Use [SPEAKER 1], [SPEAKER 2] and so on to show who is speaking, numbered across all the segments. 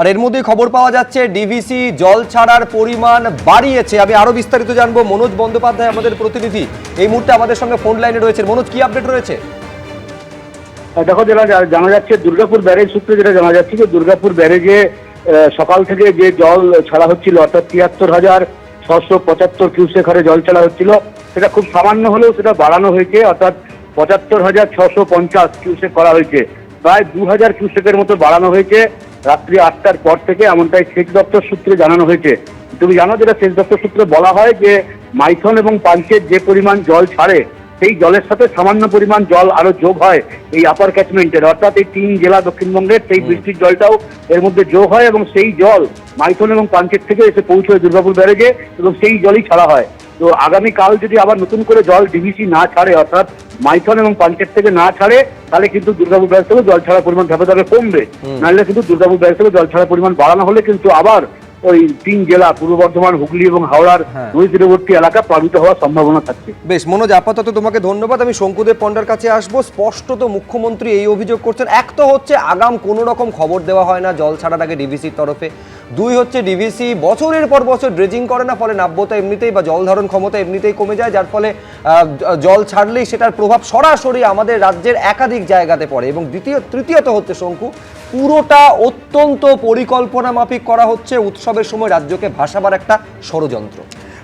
[SPEAKER 1] আর এর মধ্যেই খবর পাওয়া যাচ্ছে ডিভিসি জল ছাড়ার পরিমাণ বাড়িয়েছে। আমি আরও বিস্তারিত জানব। মনোজ বন্দ্যোপাধ্যায় আমাদের প্রতিনিধি। এই মুহূর্তে আমাদের সঙ্গে ফোন লাইনে রয়েছে মনোজ, কি আপডেট রয়েছে?
[SPEAKER 2] দেখো, যেটা জানা যাচ্ছে, দুর্গাপুর ব্যারেজ সূত্রে যেটা জানা যাচ্ছে যে, দুর্গাপুর ব্যারেজে সকাল থেকে যে জল ছাড়া হচ্ছিল, অর্থাৎ তিয়াত্তর হাজার ছশো পঁচাত্তর কিউসেক হারে জল ছাড়া হচ্ছিল, সেটা খুব সামান্য হলেও সেটা বাড়ানো হয়েছে, অর্থাৎ পঁচাত্তর হাজার ছশো পঞ্চাশ কিউসেক করা হয়েছে। প্রায় দু হাজার কিউসেকের মতো বাড়ানো হয়েছে। রাত্রি আটটার পর থেকে এমনটাই সেচ দপ্তর সূত্রে জানানো হয়েছে। তুমি জানো যেটা সেচ দপ্তর সূত্রে বলা হয় যে, মাইথন এবং পাঞ্চের যে পরিমাণ জল ছাড়ে সেই জলের সাথে সামান্য পরিমাণ জল আরও যোগ হয় এই আপার ক্যাচমেন্টের অর্থাৎ এই তিন জেলা দক্ষিণবঙ্গের সেই বৃষ্টির জলটাও এর মধ্যে যোগ হয় এবং সেই জল মাইথন এবং পাঞ্চের থেকে এসে পৌঁছয় দুর্গাপুর ব্যারেজে এবং সেই জলই ছাড়া হয়। তো আগামী কাল যদি আবার নতুন করে জল ডিভিসি না ছাড়ে অর্থাৎ মাইথন এবং পাঞ্চের থেকে না ছাড়ে তাহলে কিন্তু দুর্গাপুর ব্যারেজ থেকে জল ছাড়ার পরিমাণ ধাপে ধাপে কমবে। নাহলে কিন্তু দুর্গাপুর ব্যারেজ থেকে জল ছাড়ার পরিমাণ বাড়ানো হলে কিন্তু আবার ওই তিন জেলা পূর্ব বর্ধমান হুগলি এবং হাওড়ার
[SPEAKER 1] হ্যাঁ।
[SPEAKER 2] নদী তীরবর্তী এলাকা প্লাবিত হওয়ার সম্ভাবনা থাকছে।
[SPEAKER 1] বেশ মনোজ আপাতত তোমাকে ধন্যবাদ। আমি শঙ্কুদেব পণ্ডার কাছে আসব। স্পষ্টত মুখ্যমন্ত্রী এই অভিযোগ করছেন। এক তো হচ্ছে আগাম কোনো রকম খবর দেওয়া হয় না জল ছাড়ার আগে ডিভিসির তরফে। দুই হচ্ছে ডিভিসি বছরের পর বছর ড্রেজিং করে না ফলে নাব্যতা এমনিতেই বা জল ধারণ ক্ষমতা এমনিতেই কমে যায় যার ফলে জল ছাড়লেই সেটার প্রভাব সরাসরি আমাদের রাজ্যের একাধিক জায়গাতে পড়ে। এবং দ্বিতীয় তৃতীয়ত হচ্ছে শঙ্কু পুরোটা অত্যন্ত পরিকল্পনা মাফিক করা হচ্ছে। উৎসবের সময় রাজ্যকে ভাসাবার একটা ষড়যন্ত্র।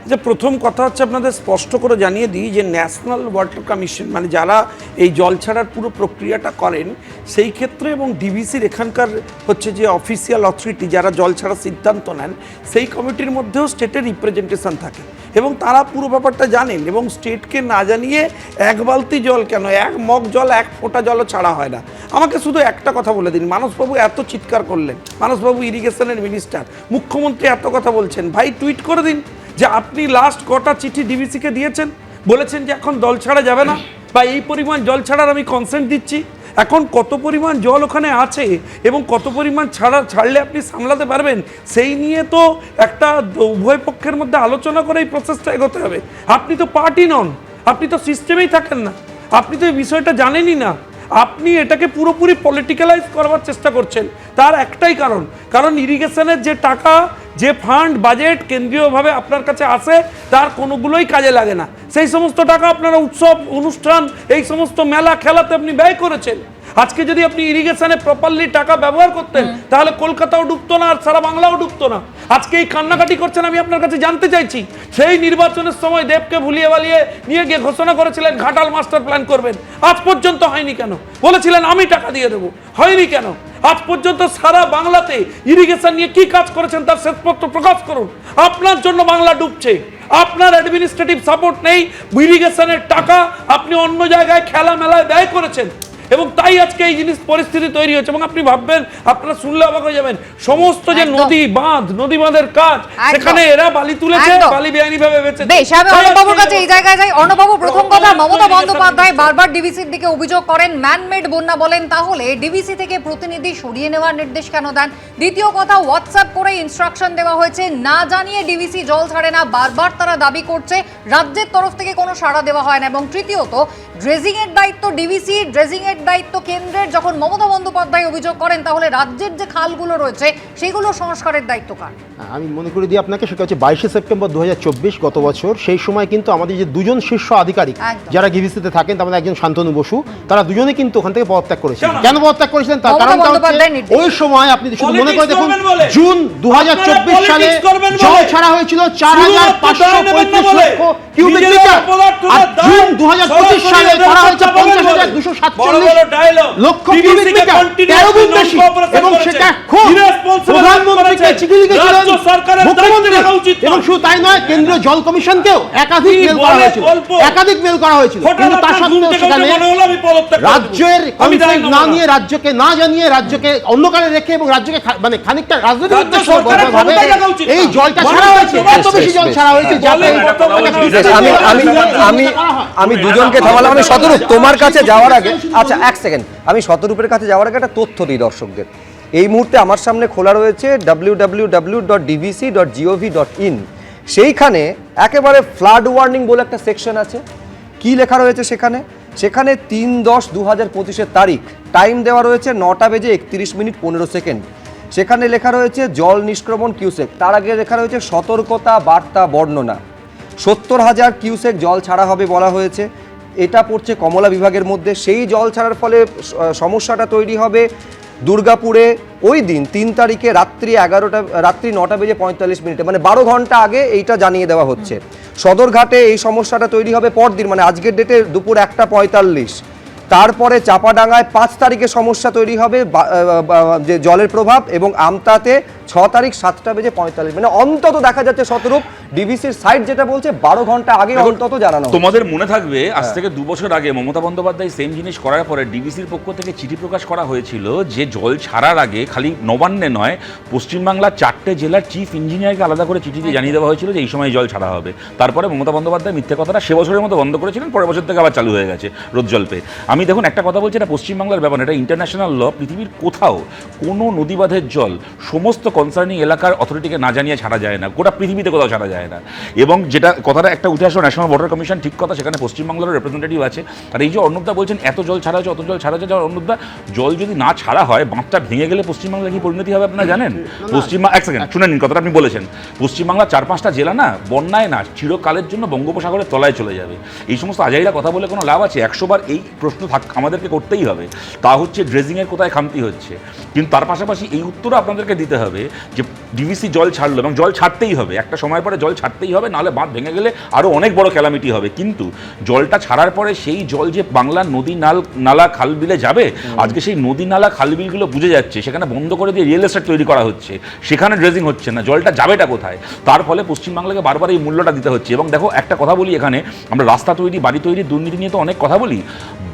[SPEAKER 3] যে প্রথম কথা হচ্ছে আপনাদের স্পষ্ট করে জানিয়ে দিই যে ন্যাশনাল ওয়াটার কমিশন মানে যারা এই জল ছাড়ার পুরো প্রক্রিয়াটা করেন, সেই ক্ষেত্রে এবং ডিভিসির এখানকার হচ্ছে যে অফিসিয়াল অথরিটি যারা জল ছাড়ার সিদ্ধান্ত নেন, সেই কমিটির মধ্যেও স্টেটের রিপ্রেজেন্টেশন থাকে। এবং তারা পুরো ব্যাপারটা জানেন এবং স্টেটকে না জানিয়ে এক বালতি জল কেন, এক মগ জল, এক ফোঁটা জলও ছাড়া হয় না। আমাকে শুধু একটা কথা বলে দিন, মানসবাবু এত চিৎকার করলেন, মানসবাবু ইরিগেশনের মিনিস্টার মুখ্যমন্ত্রী এত কথা বলছেন, ভাই টুইট করে দিন। যে আপনি লাস্ট কটা চিঠি ডিবিসিকে দিয়েছেন, বলেছেন যে এখন জল ছাড়া যাবে না, বা এই পরিমাণ জল ছাড়ার আমি কনসেন্ট দিচ্ছি, এখন কত পরিমাণ জল ওখানে আছে এবং কত পরিমাণ ছাড়া ছাড়লে আপনি সামলাতে পারবেন, সেই নিয়ে তো একটা উভয় পক্ষের মধ্যে আলোচনা করে এই প্রসেসটা এগোতে হবে। আপনি তো পার্টি নন, আপনি তো সিস্টেমেই থাকেন না, আপনি তো এই বিষয়টা জানেনই না। আপনি এটাকে পুরোপুরি পলিটিক্যালাইজ করবার চেষ্টা করছেন, তার একটাই কারণ কারণ ইরিগেশনের যে টাকা যে ফান্ড বাজেট কেন্দ্রীয়ভাবে আপনার কাছে আসে তার কোনোগুলোই কাজে লাগে না। সেই সমস্ত টাকা আপনারা উৎসব অনুষ্ঠান এই সমস্ত মেলা খেলাতে আপনি ব্যয় করেছেন। আজকে যদি আপনি ইরিগেশনে প্রপারলি টাকা ব্যবহার করতেন তাহলে কলকাতাও ডুবতো না আর সারা বাংলাও ডুবতো না। আজকে এই কান্নাকাটি করছেন আমি আপনার কাছে জানতে চাইছি। সেই নির্বাচনের সময় দেবকে ভুলিয়ে বালিয়ে নিয়ে গিয়ে ঘোষণা করেছিলেন ঘাটাল মাস্টার প্ল্যান করবেন। আজ পর্যন্ত হয়নি কেন? বলেছিলেন আমি টাকা দিয়ে দেবো। হয়নি কেন? আজ পর্যন্ত সারা বাংলাতে ইরিগেশন নিয়ে কি কাজ করেছেন তার শেষপত্র প্রকাশ করুন। আপনার জন্য বাংলা ডুবছে। আপনার অ্যাডমিনিস্ট্রেটিভ সাপোর্ট নেই। ইরিগেশনের টাকা আপনি অন্য জায়গায় খেলা মেলায় ব্যয় করেছেন। এবং তাই আজকে এই জিনিস পরিস্থিতি তৈরি হয়েছে এবং আপনি ভাববেন আপনারা শুনলে অবাক হয়ে যাবেন সমস্ত যে নদী বাঁধ নদী বাঁধের কাজ। সেখানে এরা বালি তুলেছে বালি বেআইনি ভাবে বেচেছে।
[SPEAKER 4] বেশ আমি অর্ণবাবুর কাছে এই জায়গায় যাই। অর্ণবাবু প্রথম কথা মমতা বন্দ্যোপাধ্যায় বারবার দিকে অভিযোগ করেন ম্যানমেড বন্যা বলেন তাহলে থেকে প্রতিনিধি সরিয়ে নেওয়ার নির্দেশ কেন দেন? দ্বিতীয় কথা হোয়াটসঅ্যাপ করে ইনস্ট্রাকশন দেওয়া হয়েছে না জানিয়ে ডিভিসি জল ছাড়ে না বারবার তারা দাবি করছে রাজ্যের তরফ থেকে কোনো সাড়া দেওয়া হয় না। এবং তৃতীয়ত ড্রেজিং এর দায়িত্ব ডিভিসি ড্রেজিং এর দায়িত্ব কেন্দ্রের যখন মমতা বন্দ্যোপাধ্যায় অভিযোগ করেন তাহলে রাজ্যের যে খালগুলো রয়েছে সেগুলো সংস্কারের দায়িত্ব কার?
[SPEAKER 5] আমি মনে করে দিই আপনাকে সেটা হচ্ছে বাইশে সেপ্টেম্বর দুহাজার চব্বিশ গত বছর। সেই সময় কিন্তু আমাদের যে দুজন শীর্ষ আধিকারিক যারা গিভিসিতে থাকেন তার একজন শান্তনু বসু তারা দুজনে কিন্তু ওখান থেকে পদত্যাগ করেছিলেন
[SPEAKER 3] কেন?
[SPEAKER 5] পদত্যাগ করেছিলেন? তার কারণটা হচ্ছে ওই সময় আপনি শুধু মনে করে দেখুন জুন দু হাজার
[SPEAKER 3] চব্বিশ সালে
[SPEAKER 5] জল ছাড়া হয়েছিল চার হাজার পাঁচশো পঁয়ত্রিশ লক্ষ কিউবিক মিটার আর জুন দু সালে করা হয়েছে পঞ্চাশ হাজার দুশো সাতচল্লিশ। লক্ষ কিউবিক মিটার তেরো গুণ বেশি এবং সেটা খুব প্রধানমন্ত্রীকে চিঠি লিখেছিলেন
[SPEAKER 3] রাজ্য সরকারের দায়িত্ব
[SPEAKER 5] মুখ্যমন্ত্রী। এবং শুধু তাই নয় কেন্দ্রীয় জল কমিশনকেও একাধিক মেল করা হয়েছিল। একাধিক মেল করা হয়েছিল। কিন্তু তার সত্ত্বেও সেখানে
[SPEAKER 3] উঠে হলো আমি
[SPEAKER 5] রাজ্যের কনসেন্ট না
[SPEAKER 3] না।
[SPEAKER 5] নিয়ে রাজ্যকে না জানিয়ে রাজ্যকে অন্ধকারে রেখে এবং রাজ্যকে মানে খানিকটা রাজনৈতিক উদ্দেশ্য এই জলটা ছাড়া হয়েছে এত বেশি জল ছাড়া হয়েছে যাতে
[SPEAKER 1] আমি আমি আমি আমি দুজনকে থামালাম আমি তোমার কাছে যাওয়ার আগে আচ্ছা এক সেকেন্ড আমি শতরূপের কাছে যাওয়ার আগে একটা তথ্য দিই দর্শকদের। এই মুহূর্তে আমার সামনে খোলা রয়েছে W dot DVC dot G O V dot in সেইখানে একেবারে ফ্লাড ওয়ার্নিং বলে একটা সেকশন আছে। কি লেখা রয়েছে সেখানে? সেখানে তিন দশ দু হাজার পঁচিশের তারিখ। টাইম দেওয়া রয়েছে নটা বেজে একত্রিশ মিনিট পনেরো সেকেন্ড। সেখানে লেখা রয়েছে জল নিষ্ক্রমণ কিউসেক। তার আগে লেখা রয়েছে সতর্কতা, বার্তা, বর্ণনা। সত্তর হাজার কিউসেক জল ছাড়া হবে বলা হয়েছে। এটা পড়ছে কমলা বিভাগের মধ্যে। সেই জল ছাড়ার ফলে সমস্যাটা তৈরি হবে দুর্গাপুরে ওই দিন, তিন তারিখে রাত্রি এগারোটা, রাত্রি নটা বেজে পঁয়তাল্লিশ মিনিটে মানে বারো ঘণ্টা আগে এইটা জানিয়ে দেওয়া হচ্ছে। সদরঘাটে এই সমস্যাটা তৈরি হবে পরদিন মানে আজকের ডেটে দুপুর একটা পঁয়তাল্লিশ। তারপরে চাপাডাঙ্গায় পাঁচ তারিখে সমস্যা তৈরি হবে যে জলের প্রভাব এবং আমতাতে ছ তারিখ সাতটা বেজে পঁয়তাল্লিশ মানে অন্তত দেখা যাচ্ছে শতরূপ। ডিভিসির সাইট যেটা বলছে বারো ঘণ্টা আগে অন্তত জানানো
[SPEAKER 6] তোমাদের মনে থাকবে আজ থেকে দু বছর আগে মমতা বন্দ্যোপাধ্যায় সেম জিনিস করার পরে ডিবিসির পক্ষ থেকে চিঠি প্রকাশ করা হয়েছিল যে জল ছাড়ার আগে খালি নবান্নে নয় পশ্চিমবাংলার চারটে জেলার চিফ ইঞ্জিনিয়ারকে আলাদা করে চিঠি দিয়ে জানিয়ে দেওয়া হয়েছিল যে এই সময় জল ছাড়া হবে। তারপরে মমতা বন্দ্যোপাধ্যায় মিথ্যে কথাটা সে বছরের মতো বন্ধ করেছিলেন পরের বছর থেকে আবার চালু হয়ে গেছে রোদ জল পেয়ে আমি দেখুন একটা কথা বলছি এটা পশ্চিমবাংলার ব্যাপার এটা ইন্টারন্যাশনাল ল পৃথিবীর কোথাও কোনো নদীবাঁধের জল সমস্ত কনসার্নিং এলাকার অথরিটিকে না জানিয়ে ছাড়া যায় না গোটা পৃথিবীতে কোথাও ছাড়া যায় না। এবং যেটা কথাটা একটা উঠে আসলো ন্যাশনাল ওয়াটার কমিশন ঠিক কথা সেখানে পশ্চিমবাংলারও রিপ্রেজেন্টেটিভ আছে। আর এই যে অর্ণবদা বলছেন এত জল ছাড়া হচ্ছে অত জল ছাড়া হচ্ছে যাওয়ার অর্ণবদা জল যদি না ছাড়া হয় বাঁধটা ভেঙে গেলে পশ্চিমবাংলা কি পরিণতি হবে আপনারা জানেন? পশ্চিমবাংলা এক সেকেন্ড শুনে নিন কথাটা আপনি বলেছেন। পশ্চিমবাংলার চার পাঁচটা জেলা না বন্যায় না চিরকালের জন্য বঙ্গোপসাগরের তলায় চলে যাবে। এই সমস্ত আজাইরা কথা বলে কোনো লাভ আছে? একশোবার এই প্রশ্ন থাক আমাদেরকে করতেই হবে। তা হচ্ছে ড্রেজিংয়ের কোথায় খামতি হচ্ছে? কিন্তু তার পাশাপাশি এই উত্তরও আপনাদেরকে দিতে হবে। যে ডিভিসি জল ছাড়লো এবং জল ছাড়তেই হবে। একটা সময় পরে জল ছাড়তেই হবে নাহলে বাঁধ ভেঙে গেলে আরও অনেক বড় ক্যালামিটি হবে। কিন্তু জলটা ছাড়ার পরে সেই জল যে বাংলার নদী নাল নালা খাল বিলে যাবে আজকে সেই নদী নালা খাল বিলগুলো বুঝে যাচ্ছে সেখানে বন্ধ করে দিয়ে রিয়েল এস্টেট তৈরি করা হচ্ছে সেখানে ড্রেজিং হচ্ছে না জলটা যাবেটা কোথায়? তার ফলে পশ্চিমবাংলাকে বারবার এই মূল্যটা দিতে হচ্ছে। এবং দেখো একটা কথা বলি এখানে আমরা রাস্তা তৈরি বাড়ি তৈরি দুর্নীতি নিয়ে তো অনেক কথা বলি।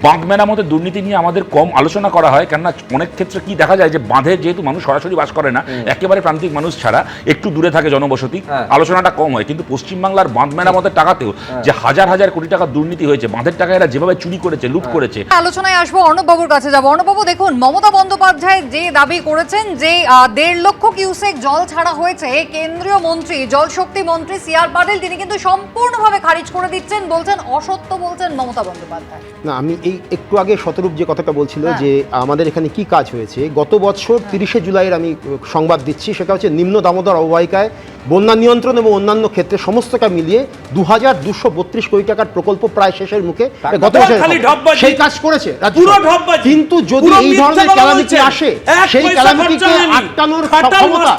[SPEAKER 6] বাঁধ মেরামতের দুর্নীতি নিয়ে আমাদের কম আলোচনা করা হয় কেননা অনেক ক্ষেত্রে কি দেখা যায় যে বাঁধে যেহেতু মানুষ সরাসরি বাস করে না একেবারে প্রান্তিক মানুষ ছাড়া একটু দূরে থাকে জনবসতি।
[SPEAKER 1] হ্যাঁ।
[SPEAKER 6] আলোচনাটা কম হয় কিন্তু পশ্চিমবাংলার বাঁধ মেরামতের টাকাতেও যে হাজার হাজার কোটি টাকা দুর্নীতি হয়েছে বাঁধের টাকা এরা যেভাবে চুরি করেছে লুট করেছে।
[SPEAKER 4] আলোচনায় আসব অর্ণববাবুর কাছে যাব। অর্ণববাবু দেখুন মমতা বন্দ্যোপাধ্যায় যে দাবি করেছেন যে দেড় লক্ষ কিউসেক জল ছাড়া হয়েছে কেন্দ্রীয় মন্ত্রী জলশক্তি মন্ত্রী সি আর পাটিল তিনি কিন্তু সম্পূর্ণভাবে খারিজ করে দিচ্ছেন বলছেন অসত্য বলছেন মমতা বন্দ্যোপাধ্যায়।
[SPEAKER 5] না আমি এই একটু আগে শতরূপ যে কথাটা বলছিল
[SPEAKER 4] হ্যাঁ।
[SPEAKER 5] যে আমাদের এখানে কি কাজ হয়েছে গত বছর তিরিশে জুলাইয়ের আমি সংবাদ দিচ্ছি সেটা হচ্ছে নিম্ন দামোদর অববাহিকায় বন্যা নিয়ন্ত্রণ এবং অন্যান্য ক্ষেত্রে সমস্তটা মিলিয়ে দু হাজার দুশো বত্রিশ কোটি টাকার প্রকল্প প্রায় শেষের মুখে গত বছর সেই কাজ করেছে। কিন্তু যদি এই ধরনের ক্যালামিটি আসে সেই ক্যালামিটিকে আটকানোর ক্ষমতা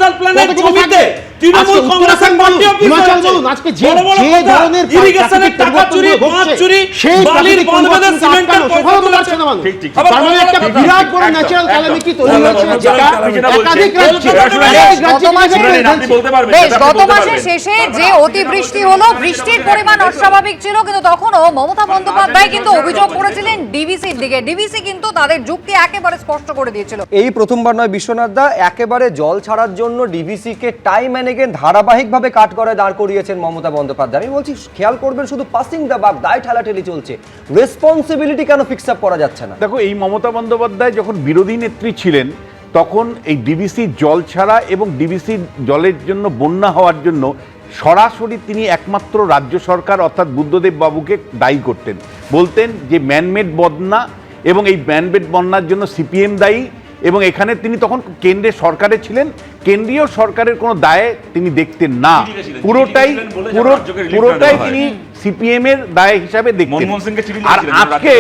[SPEAKER 3] তৃণমূল
[SPEAKER 5] আজকে
[SPEAKER 3] কংগ্রেসের
[SPEAKER 5] উত্তরাখণ্ড
[SPEAKER 3] পার্টি অফিস
[SPEAKER 5] হিমাচল বলুন, আজকে যে
[SPEAKER 3] বড় বড়
[SPEAKER 5] যে ধরনের
[SPEAKER 3] ইরিগেশনের টাকা চুরি,
[SPEAKER 5] পরিবর্তনগুলো
[SPEAKER 3] চুরি,
[SPEAKER 5] সেই
[SPEAKER 3] বালির
[SPEAKER 5] প্রাকৃতিক
[SPEAKER 3] বাঁধ সিমেন্টের পয়সা
[SPEAKER 5] সেখানেও তো
[SPEAKER 3] তুলেছে।
[SPEAKER 5] পারছে না মানুষ।
[SPEAKER 6] ঠিক, ঠিক, ঠিক।
[SPEAKER 5] তার মানে একটা বিরাট বড় ন্যাচারাল ক্যালামিটি তৈরি যেটা। একাধিক রাজ্যে
[SPEAKER 4] গত মাসের শেষে যে অতিবৃষ্টি হলো বৃষ্টির পরিমাণ অস্বাভাবিক ছিল কিন্তু তখনও মমতা বন্দ্যোপাধ্যায় কিন্তু অভিযোগ করেছিলেন ডিবিসির দিকে ডিবিসি কিন্তু তাদের যুক্তি একেবারে স্পষ্ট করে দিয়েছিল
[SPEAKER 1] এই প্রথমবার নয় বিশ্বনাথ দা একেবারে জল ছাড়ার জন্য ডিভিসিকে টাইম অ্যান্ড এগেন ধারাবাহিকভাবে কাট করে দাঁড় করিয়েছেন মমতা বন্দ্যোপাধ্যায়। আমি বলছি, খেয়াল করবেন, শুধু পাসিং দা বাক দায় ঠেলাঠেলি চলছে। রেসপন্সিবিলিটি কেন ফিক্স আপ করা যাচ্ছে না?
[SPEAKER 7] দেখো, এই মমতা বন্দ্যোপাধ্যায় যখন বিরোধী নেত্রী ছিলেন, তখন এই ডিবিসি জল ছাড়া এবং ডিবিসি জলের জন্য বন্যা হওয়ার জন্য সরাসরি তিনি একমাত্র রাজ্য সরকার, অর্থাৎ বুদ্ধদেব বাবুকে দায়ী করতেন। বলতেন যে ম্যানমেড বন্যা এবং এই ম্যানমেড বন্যার জন্য সিপিএম দায়ী এবং এখানে তিনি তখন কেন্দ্রের সরকারে ছিলেন। কেন্দ্রীয় সরকারের কোনো দায়ে তিনি দেখতেন না। পুরোটাই পুরো পুরোটাই তিনি সিপিএম এর দায় হিসাবে দেখতেন। আর আজকে।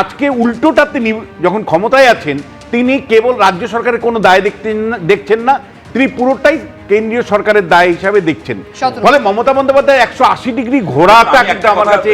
[SPEAKER 7] আজকে উল্টোটা তিনি যখন ক্ষমতায় আছেন তিনি কেবল রাজ্য সরকারের কোনো দায় দেখতেন দেখছেন না। তিনি পুরোটাই কেন্দ্রীয় সরকারের দায় হিসাবে দেখছেন। ফলে মমতা বন্দ্যোপাধ্যায় একশো আশি ডিগ্রি ঘোরাটা কিন্তু আমার কাছে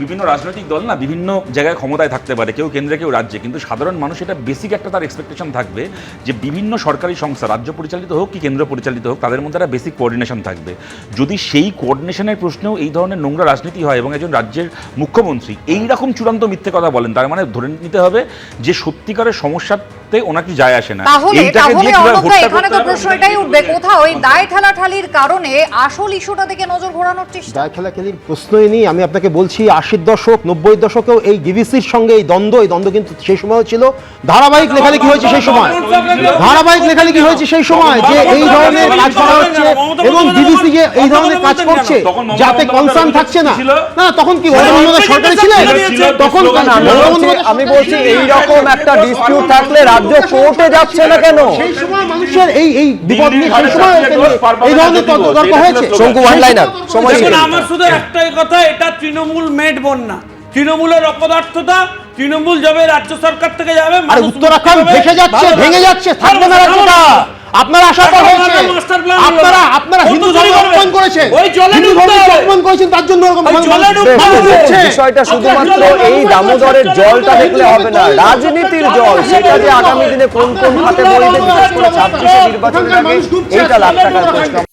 [SPEAKER 6] বিভিন্ন রাজনৈতিক দল না বিভিন্ন জায়গায় ক্ষমতায় থাকতে পারে কেউ কেন্দ্রে কেউ রাজ্যে কিন্তু সাধারণ মানুষ এটা বেসিক একটা তার এক্সপেকটেশন থাকবে যে বিভিন্ন সরকারি সংস্থা রাজ্য পরিচালিত হোক কি কেন্দ্র পরিচালিত হোক তাদের মধ্যে একটা বেসিক কোঅর্ডিনেশন থাকবে। যদি সেই কোঅর্ডিনেশনের প্রশ্নেও এই ধরনের নোংরা রাজনীতি হয় এবং একজন রাজ্যের মুখ্যমন্ত্রী এই রকম চূড়ান্ত মিথ্যে কথা বলেন তার মানে ধরে নিতে হবে যে সত্যিকারের সমস্যাতে ওনাকে যায় আসে না। এইটাকে দিয়ে কীভাবে
[SPEAKER 4] এখানে
[SPEAKER 6] করতে
[SPEAKER 4] তো
[SPEAKER 6] হবে,
[SPEAKER 4] প্রশ্ন এটাই উঠবে। যে কোথাও এই দায় ঠেলাঠালির কারণে আসল ইস্যুটা দিকে নজর ঘোরানোর চেষ্টা।
[SPEAKER 5] দায় খেলাখেলির প্রশ্নই নেই। আমি আপনাকে বলছি আশির দশক নব্বই দশকেও এই ডিভিসির সঙ্গে এই দ্বন্দ্ব এই দ্বন্দ্ব কিন্তু সেই সময়ও ছিল। ধারাবাহিক লেখালেখি হয়েছে সেই সময়। ধারাবাহিক লেখালেখি হয়েছে সেই সময় যে এই ধরনের কাজ করা হচ্ছে এবং ডিভিসি যে এই ধরনের কাজ করছে যাতে কনসার্ন থাকছে না। না তখন কি সরকারে ছিলেন? তখন
[SPEAKER 1] আমি বলছি। এই রকম একটা ডিসপিউট থাকলে রাজ্য কোর্টে যাচ্ছে না কেন?
[SPEAKER 5] সেই সময় মানুষের এই এই বিপদ নিয়ে সেই
[SPEAKER 6] দিল্লি
[SPEAKER 5] সময়
[SPEAKER 6] হারে
[SPEAKER 5] এই ধরনের তর্ক হয়েছে।
[SPEAKER 1] শঙ্কু ওয়ান সময়
[SPEAKER 3] আমার শুধু একটাই কথা এটা তৃণমূল মেট বন্যা। তৃণমূলের অপদার্থতা তৃণমূল যাবে রাজ্য সরকার থেকে যাবে
[SPEAKER 5] আরে উত্তরাখণ্ড ভেসে যাচ্ছে ভেঙে যাচ্ছে থাকবে না রাজ্যটা। আপনারা আশা করা হয়েছে আপনারা আপনারা হিন্দু ধর্ম
[SPEAKER 3] করবে? ওই জলে।
[SPEAKER 5] অপমান করেছেন তার জন্য ওরকম।
[SPEAKER 1] বিষয়টা শুধুমাত্র এই দামোদরের জলটা দেখলে হবে না। রাজনীতির জল সেটা যে আগামী দিনে কোন কোন খাতে বইতে বিশেষ করে ছাব্বিশে নির্বাচনের আগে এইটা লাখ টাকার প্রশ্ন